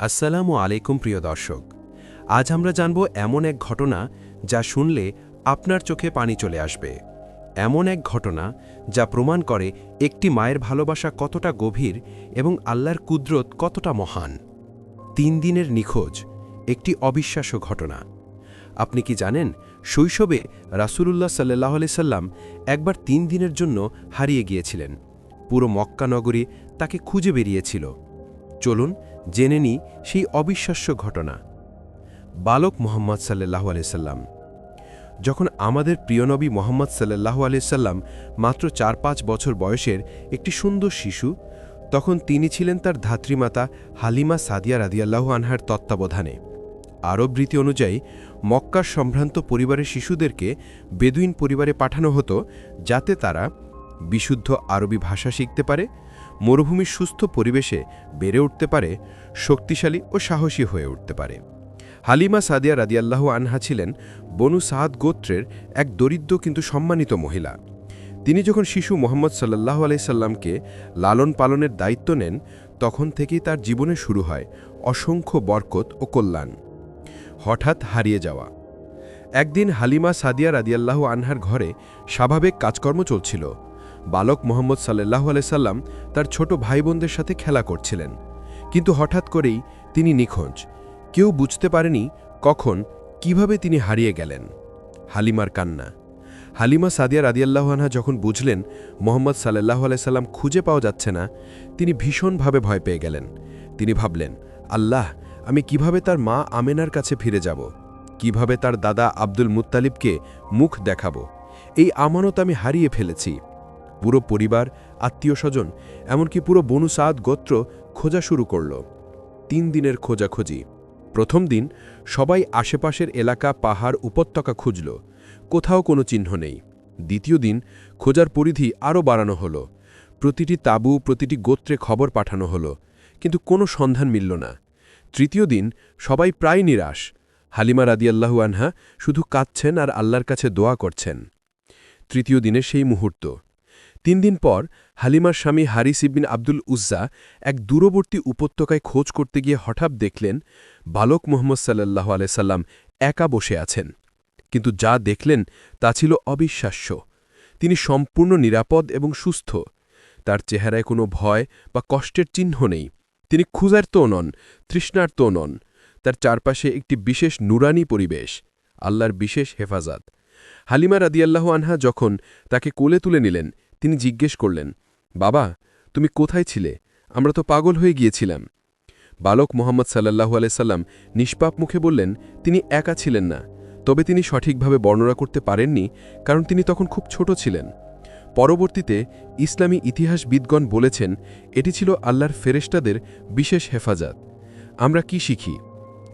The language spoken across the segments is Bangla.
আসসালামু আলাইকুম প্রিয় দর্শক। আজ আমরা জানব এমন এক ঘটনা যা শুনলে আপনার চোখে পানি চলে আসবে। এমন এক ঘটনা যা প্রমাণ করে একটি মায়ের ভালোবাসা কতটা গভীর এবং আল্লাহর কুদরত কতটা মহান। তিন দিনের নিখোঁজ, একটি অবিশ্বাস্য ঘটনা। আপনি কি জানেন, শৈশবে রাসূলুল্লাহ সাল্লাহ সাল্লাম একবার তিন দিনের জন্য হারিয়ে গিয়েছিলেন। পুরো মক্কা নগরী তাকে খুঁজে বেরিয়েছিল। চলুন জেনে নিই সেই অবিশ্বাস্য ঘটনা। বালক মোহাম্মদ সাল্লাহ সাল্লাম, যখন আমাদের প্রিয়নবী মোহাম্মদ সাল্লাহ সাল্লাম মাত্র চার পাঁচ বছর বয়সের একটি সুন্দর শিশু, তখন তিনি ছিলেন তার ধাত্রীমাতা হালিমা সাদিয়া রাদিয়াল্লাহু আনহার তত্ত্বাবধানে। আরব রীতি অনুযায়ী, মক্কার সম্ভ্রান্ত পরিবারের শিশুদেরকে বেদুইন পরিবারে পাঠানো হতো, যাতে তারা বিশুদ্ধ আরবি ভাষা শিখতে পারে মরুভূমির সুস্থ পরিবেশে বেড়ে উঠতে পারে, শক্তিশালী ও সাহসী হয়ে উঠতে পারে। হালিমা সাদিয়া রাদিয়াল্লাহু আনহা ছিলেন বনু সাদ গোত্রের এক দরিদ্র কিন্তু সম্মানিত মহিলা। তিনি যখন শিশু মোহাম্মদ সাল্লাহ আলাইসাল্লামকে লালন পালনের দায়িত্ব নেন, তখন থেকেই তার জীবনে শুরু হয় অসংখ্য বরকত ও কল্যাণ। হঠাৎ হারিয়ে যাওয়া। একদিন হালিমা সাদিয়া রাদিয়াল্লাহু আনহার ঘরে স্বাভাবিক কাজকর্ম চলছিল। বালক মোহাম্মদ সাল্লাহ আলাইসাল্লাম তার ছোট ভাই বোনদের সাথে খেলা করছিলেন। কিন্তু হঠাৎ করেই তিনি নিখোঁজ। কেউ বুঝতে পারেনি কখন, কীভাবে তিনি হারিয়ে গেলেন। হালিমার কান্না। হালিমা সাদিয়া রাদিয়াল্লাহানহা যখন বুঝলেন মোহাম্মদ সাল্লাহ আলাইসাল্লাম খুঁজে পাওয়া যাচ্ছে না, তিনি ভীষণভাবে ভয় পেয়ে গেলেন। তিনি ভাবলেন, আল্লাহ, আমি কীভাবে তার মা আমেনার কাছে ফিরে যাব? কীভাবে তার দাদা আব্দুল মুত্তালিবকে মুখ দেখাব? এই আমানত আমি হারিয়ে ফেলেছি। পুরো পরিবার আত্মীয় স্বজন এমনকি পুরো বনু সাদ গোত্র খোঁজা শুরু করল। তিন দিনের খোঁজাখুঁজি। প্রথম দিন সবাই আশেপাশের এলাকা পাহাড় উপত্যকা খুঁজল। কোথাও কোনো চিহ্ন নেই। দ্বিতীয় দিন খোঁজার পরিধি আরও বাড়ানো হল। প্রতিটি তাবু, প্রতিটি গোত্রে খবর পাঠানো হলো। কিন্তু কোনো সন্ধান মিলল না। তৃতীয় দিন সবাই প্রায় নিরাশ। হালিমা রাদিয়াল্লাহু আনহা শুধু কাঁদছেন আর আল্লাহর কাছে দোয়া করছেন। তৃতীয় দিনে সেই মুহূর্ত। তিন দিন পর হালিমার স্বামী হারিস ইবিন আব্দুল উজ্জা এক দূরবর্তী উপত্যকায় খোঁজ করতে গিয়ে হঠাৎ দেখলেন, বালক মোহাম্মদ সাল্লাহ আলাইসাল্লাম একা বসে আছেন। কিন্তু যা দেখলেন তা ছিল অবিশ্বাস্য। তিনি সম্পূর্ণ নিরাপদ এবং সুস্থ। তার চেহারায় কোনো ভয় বা কষ্টের চিহ্ন নেই। তিনি ক্ষুজার্তও নন, তৃষ্ণার্তও নন। তার চারপাশে একটি বিশেষ নুরানি পরিবেশ, আল্লাহর বিশেষ হেফাজত। হালিমা রাদিয়াল্লাহ আনহা যখন তাকে কোলে তুলে নিলেন তিনি জিজ্ঞেস করলেন, বাবা, তুমি কোথায় ছিলে? আমরা তো পাগল হয়ে গিয়েছিলাম। বালক মোহাম্মদ সাল্লাহু আলাইসাল্লাম নিষ্পাপ মুখে বললেন, তিনি একা ছিলেন না। তবে তিনি সঠিকভাবে বর্ণনা করতে পারেননি, কারণ তিনি তখন খুব ছোট ছিলেন। পরবর্তীতে ইসলামী ইতিহাসবিদগণ বলেছেন, এটি ছিল আল্লাহর ফেরেস্টাদের বিশেষ হেফাজত। আমরা কি শিখি?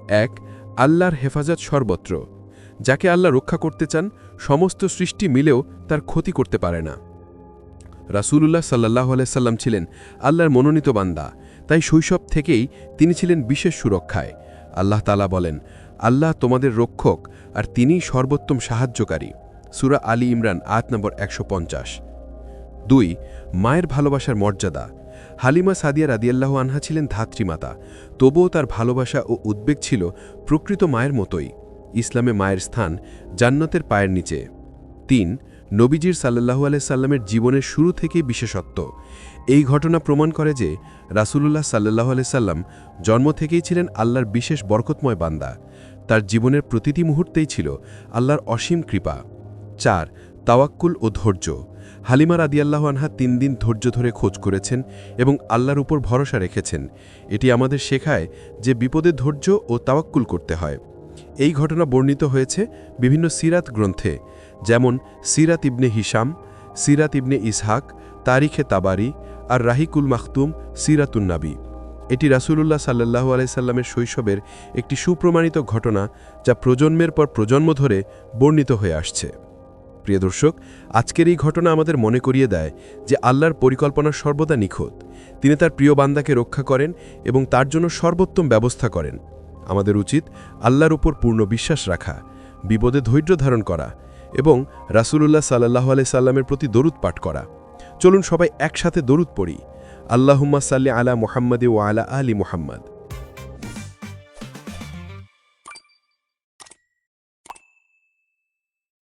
এক, আল্লাহর হেফাজত সর্বত্র। যাকে আল্লাহ রক্ষা করতে চান, সমস্ত সৃষ্টি মিলেও তার ক্ষতি করতে পারে না। রাসূলুল্লাহ সাল্লাহ আলাইসাল্লাম ছিলেন আল্লাহর মনোনীত বান্দা। তাই শৈশব থেকেই তিনি ছিলেন বিশেষ সুরক্ষায়। আল্লাহ তালা বলেন, আল্লাহ তোমাদের রক্ষক আর তিনিই সর্বোত্তম সাহায্যকারী। সুরা আলী ইমরান আট নম্বর একশো পঞ্চাশ। দুই, মায়ের ভালোবাসার মর্যাদা। হালিমা সাদিয়া রাদিয়াল্লাহ আনহা ছিলেন ধাত্রীমাতা। তবুও তার ভালোবাসা ও উদ্বেগ ছিল প্রকৃত মায়ের মতোই। ইসলামে মায়ের স্থান জান্নাতের পায়ের নিচে। তিন নবীজির সাল্লাহু আলাইসাল্লামের জীবনের শুরু থেকেই বিশেষত্ব। এই ঘটনা প্রমাণ করে যে রাসূলুল্লাহ সাল্লাহ আলাইসাল্লাম জন্ম থেকেই ছিলেন আল্লাহর বিশেষ বরকতময় বান্দা। তার জীবনের প্রতিটি মুহূর্তেই ছিল আল্লাহর অসীম কৃপা। চার, তাওয়াক্কুল ও ধৈর্য। হালিমা রাদিয়াল্লাহ আনহা তিন দিন ধৈর্য ধরে খোঁজ করেছেন এবং আল্লাহর উপর ভরসা রেখেছেন। এটি আমাদের শেখায় যে বিপদে ধৈর্য ও তাওয়াক্কুল করতে হয়। এই ঘটনা বর্ণিত হয়েছে বিভিন্ন সিরাত গ্রন্থে। যেমন সিরাত ইবনে হিসাম সিরাত ইবনে ইসহাক, তারিখে তাবারি আর রাহিকুল মাখতুম সিরাতুন্নাবি এটি রাসূলুল্লাহ সাল্লাহু আলাইসাল্লামের শৈশবের একটি সুপ্রমাণিত ঘটনা যা প্রজন্মের পর প্রজন্ম ধরে বর্ণিত হয়ে আসছে। প্রিয় দর্শক, আজকের এই ঘটনা আমাদের মনে করিয়ে দেয় যে আল্লাহর পরিকল্পনা সর্বদা নিখুঁত। তিনি তার প্রিয় বান্দাকে রক্ষা করেন এবং তার জন্য সর্বোত্তম ব্যবস্থা করেন। আমাদের উচিত আল্লাহর উপর পূর্ণ বিশ্বাস রাখা, বিপদে ধৈর্য ধারণ করা এবং রাসুলুল্লাহ সাল্লাহ আলি সাল্লামের প্রতি দরুদ পাঠ করা। চলুন সবাই একসাথে দরুদ পড়ি। আল্লাহুম্মা সাল্লি আলা মোহাম্মদে ও আলা আলী মোহাম্মদ।